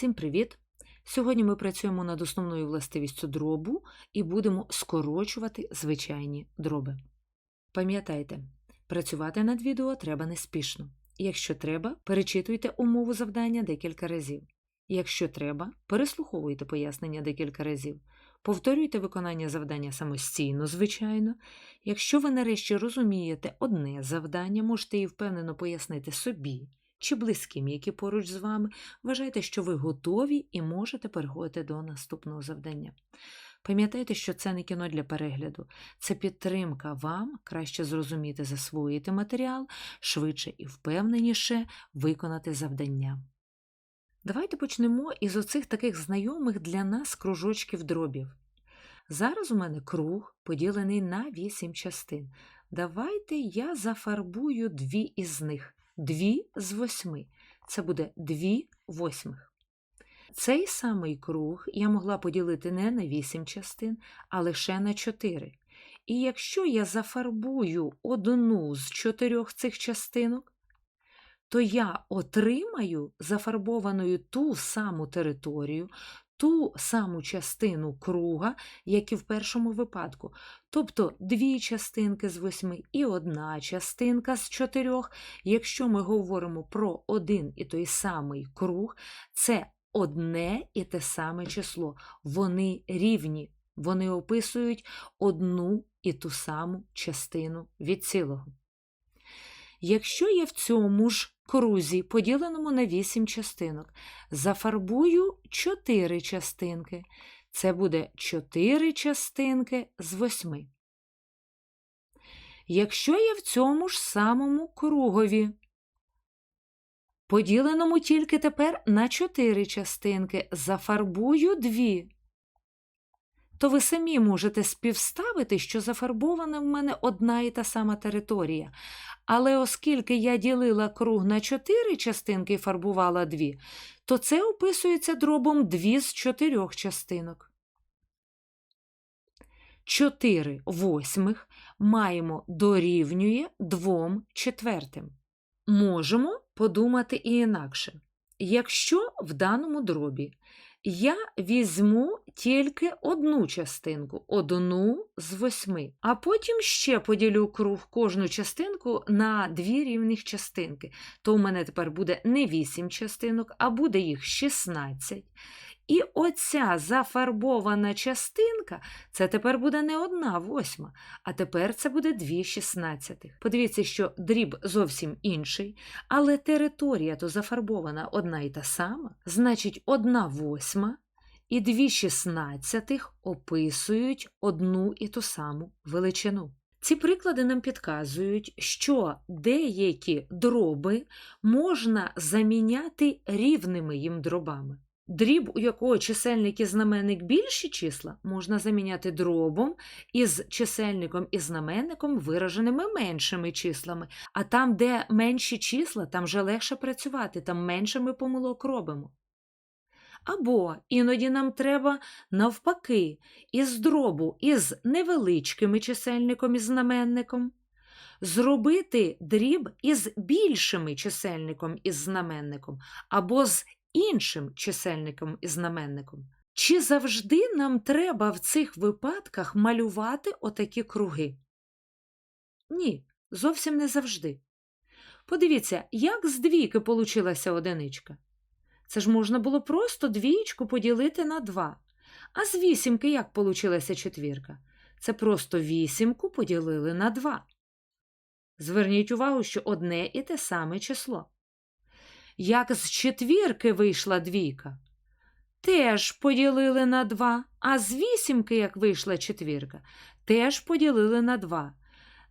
Всім привіт! Сьогодні ми працюємо над основною властивістю дробу і будемо скорочувати звичайні дроби. Пам'ятайте, працювати над відео треба неспішно. Якщо треба, перечитуйте умову завдання декілька разів. Якщо треба, переслуховуйте пояснення декілька разів. Повторюйте виконання завдання самостійно, звичайно. Якщо ви нарешті розумієте одне завдання, можете і впевнено пояснити собі чи близьким, які поруч з вами, вважайте, що ви готові і можете переходити до наступного завдання. Пам'ятайте, що це не кіно для перегляду, це підтримка вам краще зрозуміти, засвоїти матеріал, швидше і впевненіше виконати завдання. Давайте почнемо із оцих таких знайомих для нас кружочків дробів. Зараз у мене круг поділений на 8 частин. Давайте я зафарбую дві із них. Дві з восьми. Це буде дві восьмих. Цей самий круг я могла поділити не на 8 частин, а лише на 4. І якщо я зафарбую одну з чотирьох цих частинок, то я отримаю зафарбованою ту саму територію, ту саму частину круга, як і в першому випадку. Тобто дві частинки з восьми і одна частинка з чотирьох. Якщо ми говоримо про один і той самий круг, це одне і те саме число. Вони рівні, вони описують одну і ту саму частину від цілого. Якщо я в цьому ж крузі, поділеному на 8 частинок, зафарбую 4 частинки, це буде 4 частинки з 8. Якщо я в цьому ж самому кругові, поділеному тільки тепер на 4 частинки, зафарбую 2, то ви самі можете співставити, що зафарбована в мене одна і та сама територія. Але оскільки я ділила круг на чотири частинки і фарбувала дві, то це описується дробом дві з чотирьох частинок. Чотири восьмих маємо дорівнює двом четвертим. Можемо подумати і інакше. Якщо в даному дробі я візьму тільки одну частинку, одну з восьми, а потім ще поділю круг кожну частинку на дві рівних частинки. То у мене тепер буде не вісім частинок, а буде їх 16. І оця зафарбована частинка це тепер буде не одна восьма, а тепер це буде дві шістнадцятих. Подивіться, що дріб зовсім інший, але територія то зафарбована одна і та сама, значить, одна восьма і дві шістнадцятих описують одну і ту саму величину. Ці приклади нам підказують, що деякі дроби можна заміняти рівними їм дробами. Дріб, у якого чисельник і знаменник більші числа, можна заміняти дробом із чисельником і знаменником, вираженими меншими числами. А там, де менші числа, там вже легше працювати, там менше ми помилок робимо. Або іноді нам треба, навпаки, із дробу із невеличкими чисельником і знаменником. Зробити дріб із більшими чисельником і знаменником, або з іншим чисельником і знаменником. Чи завжди нам треба в цих випадках малювати отакі круги? Ні, зовсім не завжди. Подивіться, як з двійки получилася одиничка. Це ж можна було просто двічку поділити на два. А з вісімки як получилася четвірка? Це просто вісімку поділили на два. Зверніть увагу, що одне і те саме число як з четвірки вийшла двійка. Теж поділили на два, а з вісімки, як вийшла четвірка, теж поділили на два.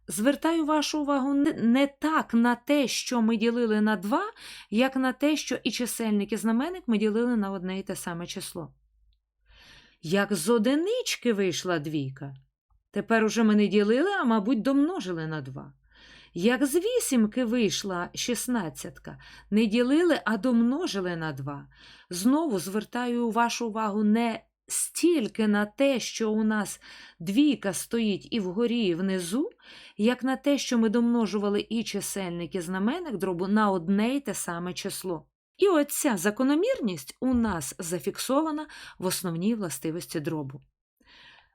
Звертаю вашу увагу не так на те, що ми ділили на два, як на те, що і чисельник, і знаменник ми ділили на одне і те саме число. Як з одинички вийшла двійка, тепер уже ми не ділили, а, мабуть, домножили на два. Як з вісімки вийшла шістнадцятка, не ділили, а домножили на два. Знову звертаю вашу увагу не стільки на те, що у нас двійка стоїть і вгорі, і внизу, як на те, що ми домножували і чисельник, і знаменник дробу на одне й те саме число. І оця закономірність у нас зафіксована в основній властивості дробу.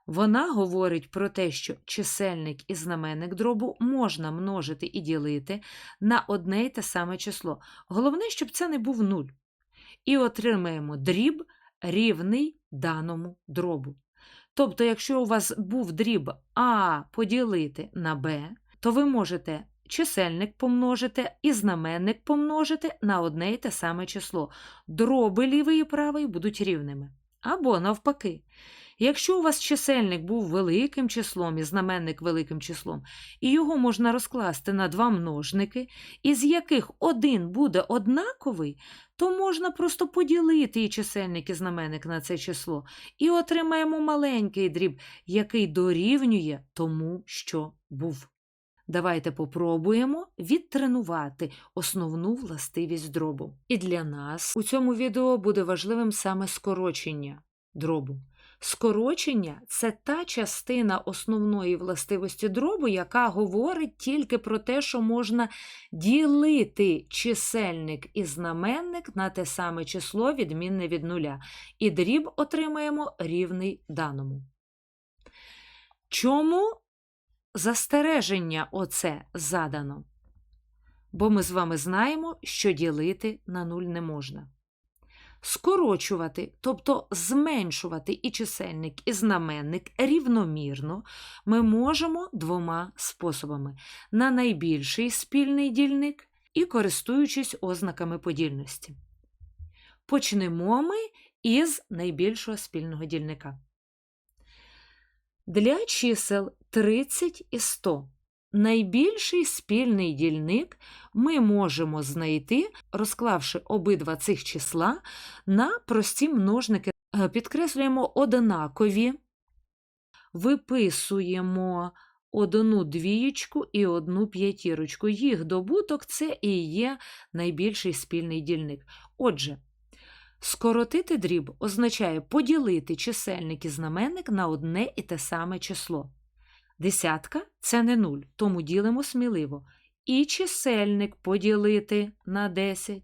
Вона говорить про те, що чисельник і знаменник дробу можна множити і ділити на одне й те саме число. Головне, щоб це не був нуль. І отримаємо дріб рівний даному дробу. Тобто, якщо у вас був дріб А поділити на Б, то ви можете чисельник помножити і знаменник помножити на одне й те саме число. Дроби лівий і правий будуть рівними. Або навпаки. Якщо у вас чисельник був великим числом і знаменник великим числом, і його можна розкласти на два множники, із яких один буде однаковий, то можна просто поділити і чисельник і знаменник на це число, і отримаємо маленький дріб, який дорівнює тому, що був. Давайте попробуємо відтренувати основну властивість дробу. І для нас у цьому відео буде важливим саме скорочення дробу. Скорочення це та частина основної властивості дробу, яка говорить тільки про те, що можна ділити чисельник і знаменник на те саме число, відмінне від нуля, і дріб отримаємо рівний даному. Чому застереження оце задано? Бо ми з вами знаємо, що ділити на нуль не можна скорочувати, тобто зменшувати і чисельник, і знаменник рівномірно ми можемо двома способами: на найбільший спільний дільник і користуючись ознаками подільності. Почнемо ми із найбільшого спільного дільника. Для чисел 30 і 100 найбільший спільний дільник ми можемо знайти, розклавши обидва цих числа на прості множники. Е, підкреслюємо однакові, виписуємо одну двієчку і одну п'ятірочку. Їх добуток це і є найбільший спільний дільник. Отже, скоротити дріб означає поділити чисельник і знаменник на одне і те саме число. Десятка це не нуль, тому ділимо сміливо. І чисельник поділити на 10,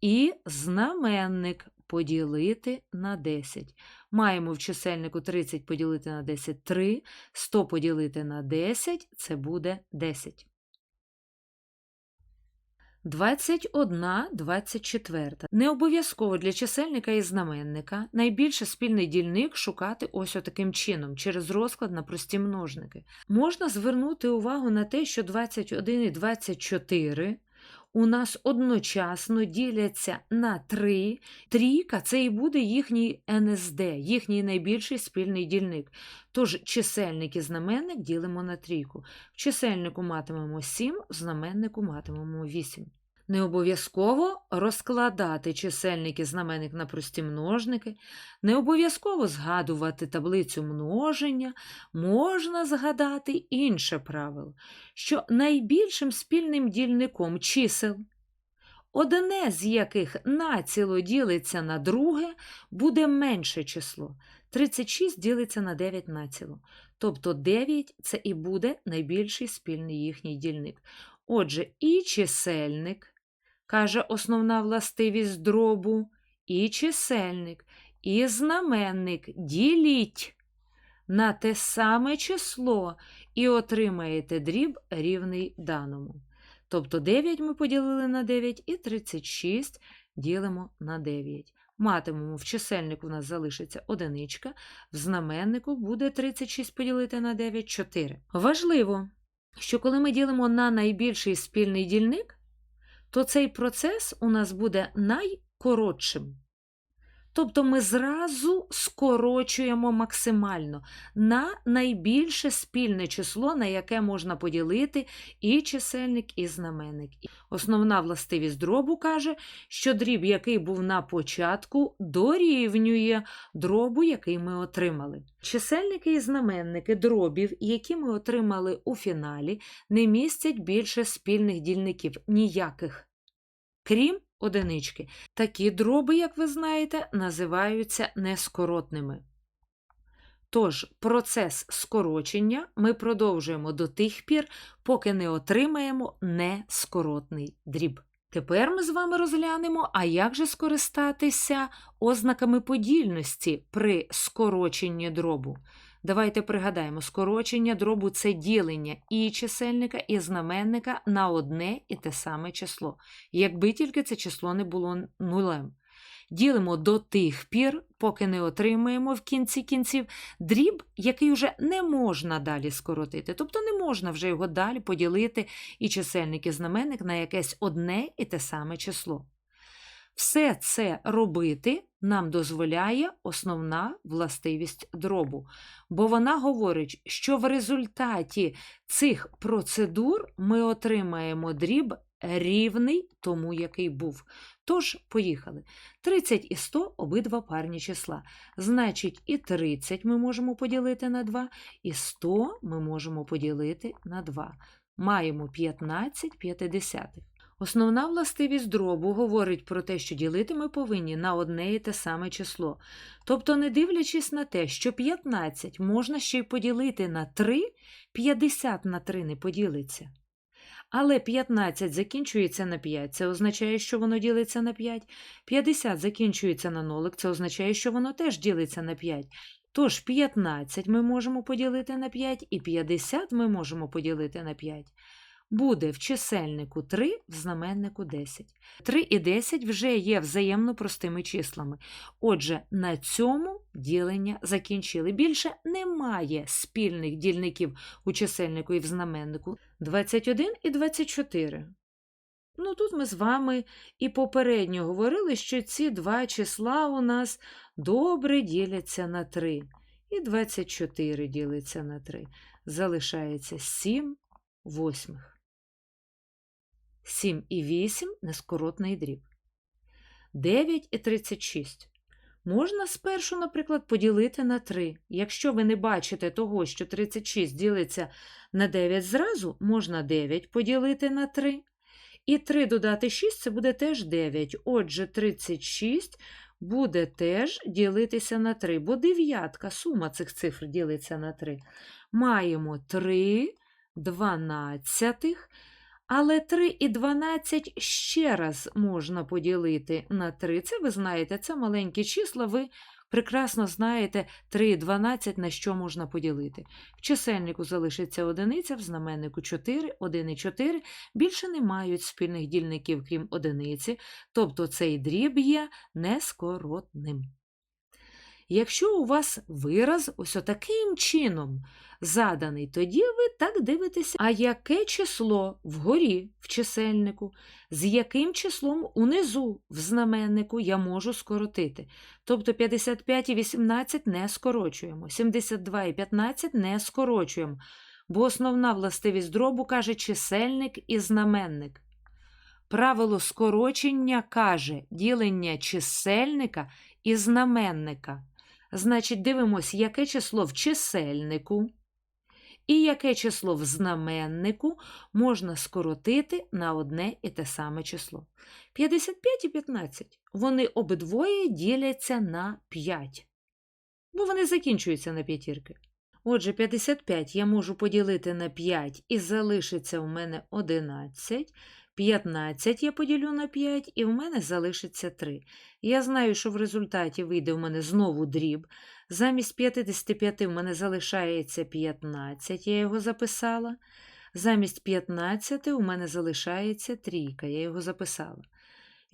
і знаменник поділити на 10. Маємо в чисельнику 30 поділити на 10 3, 100 поділити на 10 це буде 10. 21, 24. Не обов'язково для чисельника і знаменника найбільше спільний дільник шукати ось отаким чином, через розклад на прості множники. Можна звернути увагу на те, що 21 і 24 у нас одночасно діляться на 3. Трійка це і буде їхній НСД, їхній найбільший спільний дільник. Тож чисельник і знаменник ділимо на трійку. В чисельнику матимемо 7, в знаменнику матимемо 8. Не обов'язково розкладати чисельник і знаменник на прості множники, не обов'язково згадувати таблицю множення, можна згадати інше правило, що найбільшим спільним дільником чисел, одне з яких націло ділиться на друге, буде менше число. 36 ділиться на 9 націло. Тобто 9 це і буде найбільший спільний їхній дільник. Отже, і чисельник каже основна властивість дробу, і чисельник, і знаменник діліть на те саме число і отримаєте дріб рівний даному. Тобто 9 ми поділили на 9 і 36 ділимо на 9. Матимемо в чисельнику у нас залишиться одиничка, в знаменнику буде 36 поділити на 9 4. Важливо, що коли ми ділимо на найбільший спільний дільник, то цей процес у нас буде найкоротшим. Тобто ми зразу скорочуємо максимально на найбільше спільне число, на яке можна поділити і чисельник, і знаменник. Основна властивість дробу каже, що дріб, який був на початку, дорівнює дробу, який ми отримали. Чисельники і знаменники дробів, які ми отримали у фіналі, не містять більше спільних дільників ніяких. Крім одинички. Такі дроби, як ви знаєте, називаються нескоротними. Тож, процес скорочення ми продовжуємо до тих пір, поки не отримаємо нескоротний дріб. Тепер ми з вами розглянемо, а як же скористатися ознаками подільності при скороченні дробу. Давайте пригадаємо, скорочення дробу це ділення і чисельника, і знаменника на одне і те саме число, якби тільки це число не було нулем. Ділимо до тих пір, поки не отримаємо в кінці кінців дріб, який вже не можна далі скоротити. Тобто не можна вже його далі поділити і чисельник, і знаменник на якесь одне і те саме число. Все це робити нам дозволяє основна властивість дробу, бо вона говорить, що в результаті цих процедур ми отримаємо дріб рівний тому, який був. Тож, поїхали. 30 і 100 обидва парні числа. Значить, і 30 ми можемо поділити на 2, і 100 ми можемо поділити на 2. Маємо 15 п'ятидесятих. Основна властивість дробу говорить про те, що ділити ми повинні на одне і те саме число. Тобто, не дивлячись на те, що 15 можна ще й поділити на 3, 50 на 3 не поділиться. Але 15 закінчується на 5, це означає, що воно ділиться на 5. 50 закінчується на нолик, це означає, що воно теж ділиться на 5. Тож 15 ми можемо поділити на 5, і 50 ми можемо поділити на 5. Буде в чисельнику 3, в знаменнику 10. 3 і 10 вже є взаємно простими числами. Отже, на цьому ділення закінчили. Більше немає спільних дільників у чисельнику і в знаменнику. 21 і 24. Ну, тут ми з вами і попередньо говорили, що ці два числа у нас добре діляться на 3. І 24 ділиться на 3. Залишається 7 восьмих. 7 і 8 нескоротний дріб. 9 і 36. Можна спершу, наприклад, поділити на 3. Якщо ви не бачите того, що 36 ділиться на 9 зразу, можна 9 поділити на 3. І 3 додати 6 це буде теж 9. Отже, 36 буде теж ділитися на 3, бо дев'ятка, сума цих цифр ділиться на 3. Маємо 3 дванадцятих. Але 3 і 12 ще раз можна поділити на 3. Це ви знаєте, це маленькі числа, ви прекрасно знаєте 3 і 12 на що можна поділити. В чисельнику залишиться одиниця, в знаменнику 4, 1 і 4. Більше не мають спільних дільників, крім одиниці, тобто цей дріб є нескоротним. Якщо у вас вираз ось таким чином заданий, тоді ви так дивитеся, а яке число вгорі в чисельнику, з яким числом унизу в знаменнику я можу скоротити. Тобто 55 і 18 не скорочуємо, 72 і 15 не скорочуємо, бо основна властивість дробу каже чисельник і знаменник. Правило скорочення каже ділення чисельника і знаменника. Значить, дивимося, яке число в чисельнику і яке число в знаменнику можна скоротити на одне і те саме число. 55 і 15. Вони обидвоє діляться на 5, бо вони закінчуються на п'ятірки. Отже, 55 я можу поділити на 5 і залишиться у мене 11. 15 я поділю на 5, і в мене залишиться 3. Я знаю, що в результаті вийде у мене знову дріб. Замість 55 в мене залишається 15, я його записала. Замість 15 у мене залишається трійка, я його записала.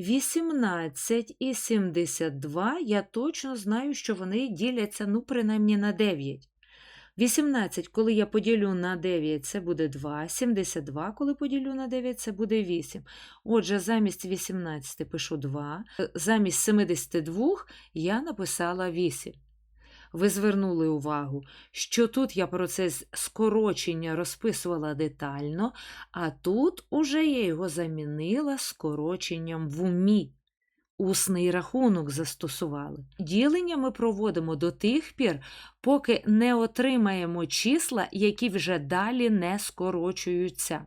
18 і 72 я точно знаю, що вони діляться, ну, принаймні, на 9. 18, коли я поділю на 9, це буде 2. 72, коли поділю на 9, це буде 8. Отже, замість 18 пишу 2. Замість 72 я написала 8. Ви звернули увагу, що тут я процес скорочення розписувала детально, а тут уже я його замінила скороченням в умі. Усний рахунок застосували. Ділення ми проводимо до тих пір, поки не отримаємо числа, які вже далі не скорочуються.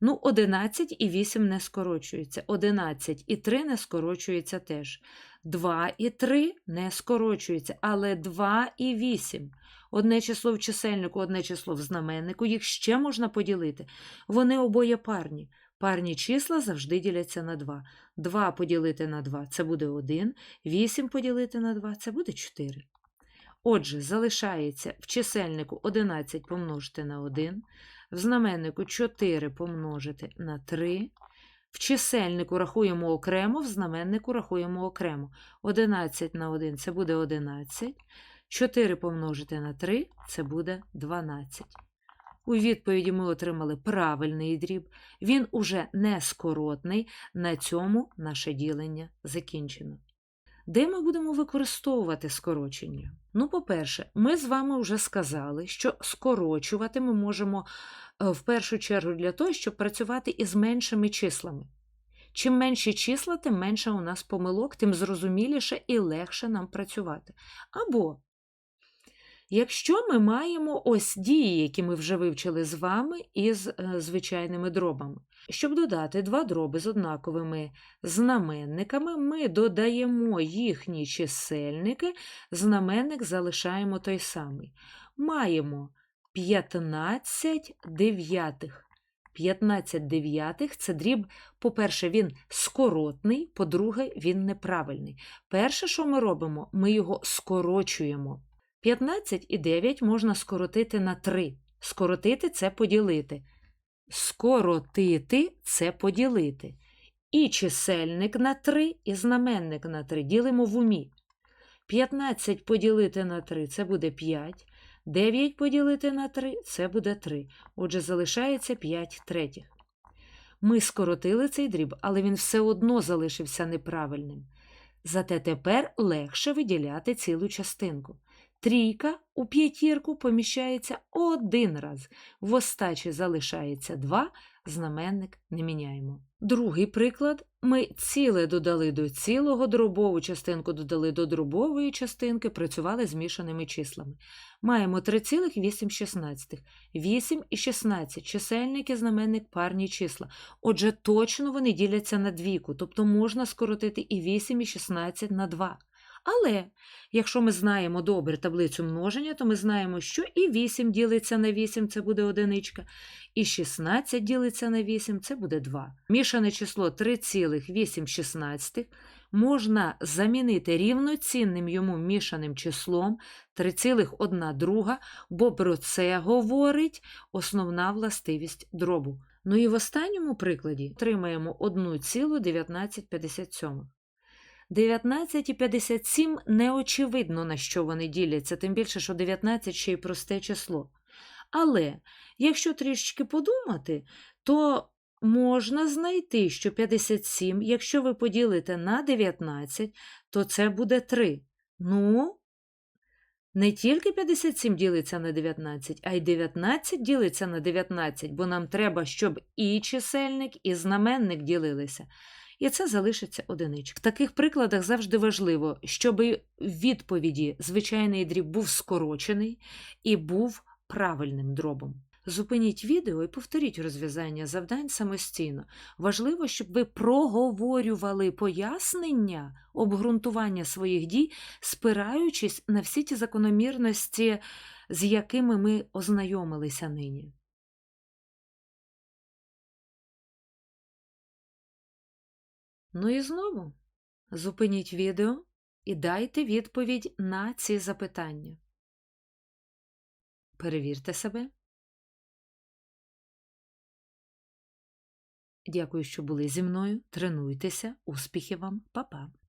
Ну, 11 і 8 не скорочуються, 11 і 3 не скорочуються теж. 2 і 3 не скорочуються, але 2 і 8. Одне число в чисельнику, одне число в знаменнику, їх ще можна поділити. Вони обоє парні. Парні числа завжди діляться на 2. 2 поділити на 2 це буде 1, 8 поділити на 2 це буде 4. Отже, залишається в чисельнику 11 помножити на 1, в знаменнику 4 помножити на 3. В чисельнику рахуємо окремо, в знаменнику рахуємо окремо. 11 на 1 це буде 11. 4 помножити на 3 це буде 12. У відповіді ми отримали правильний дріб. Він уже не скоротний. На цьому наше ділення закінчено. Де ми будемо використовувати скорочення? Ну, по-перше, ми з вами вже сказали, що скорочувати ми можемо е, в першу чергу для того, щоб працювати із меншими числами. Чим менші числа, тим менше у нас помилок, тим зрозуміліше і легше нам працювати. Або Якщо ми маємо ось дії, які ми вже вивчили з вами із е, звичайними дробами. Щоб додати два дроби з однаковими знаменниками, ми додаємо їхні чисельники, знаменник залишаємо той самий. Маємо 15 дев'ятих. 15 дев'ятих це дріб, по-перше, він скоротний, по-друге, він неправильний. Перше, що ми робимо, ми його скорочуємо. 15 і 9 можна скоротити на 3. Скоротити це поділити. Скоротити це поділити. І чисельник на 3, і знаменник на 3 ділимо в умі. 15 поділити на 3 це буде 5. 9 поділити на 3 це буде 3. Отже, залишається 5 третіх. Ми скоротили цей дріб, але він все одно залишився неправильним. Зате тепер легше виділяти цілу частинку. Трійка у п'ятірку поміщається один раз, в остачі залишається два, знаменник не міняємо. Другий приклад ми ціле додали до цілого, дробову частинку додали до дробової частинки, працювали з мішаними числами. Маємо 3,8. 8 і 16 чисельник і знаменник парні числа. Отже, точно вони діляться на двійку, тобто можна скоротити і 8 і 16 на 2. Але якщо ми знаємо добре таблицю множення, то ми знаємо, що і 8 ділиться на 8 це буде одиничка, і 16 ділиться на 8 це буде 2. Мішане число 3,8 можна замінити рівноцінним йому мішаним числом 3,1 бо про це говорить основна властивість дробу. Ну і в останньому прикладі отримаємо 1,1957. 19 і 57 неочевидно, на що вони діляться, тим більше, що 19 ще й просте число. Але якщо трішечки подумати, то можна знайти, що 57, якщо ви поділите на 19, то це буде 3. Ну, не тільки 57 ділиться на 19, а й 19 ділиться на 19, бо нам треба, щоб і чисельник, і знаменник ділилися і це залишиться одиничка. В таких прикладах завжди важливо, щоб відповіді звичайний дріб був скорочений і був правильним дробом. Зупиніть відео і повторіть розв'язання завдань самостійно. Важливо, щоб ви проговорювали пояснення, обґрунтування своїх дій, спираючись на всі ті закономірності, з якими ми ознайомилися нині. Ну і знову зупиніть відео і дайте відповідь на ці запитання. Перевірте себе. Дякую, що були зі мною. Тренуйтеся, успіхів вам, Па-па!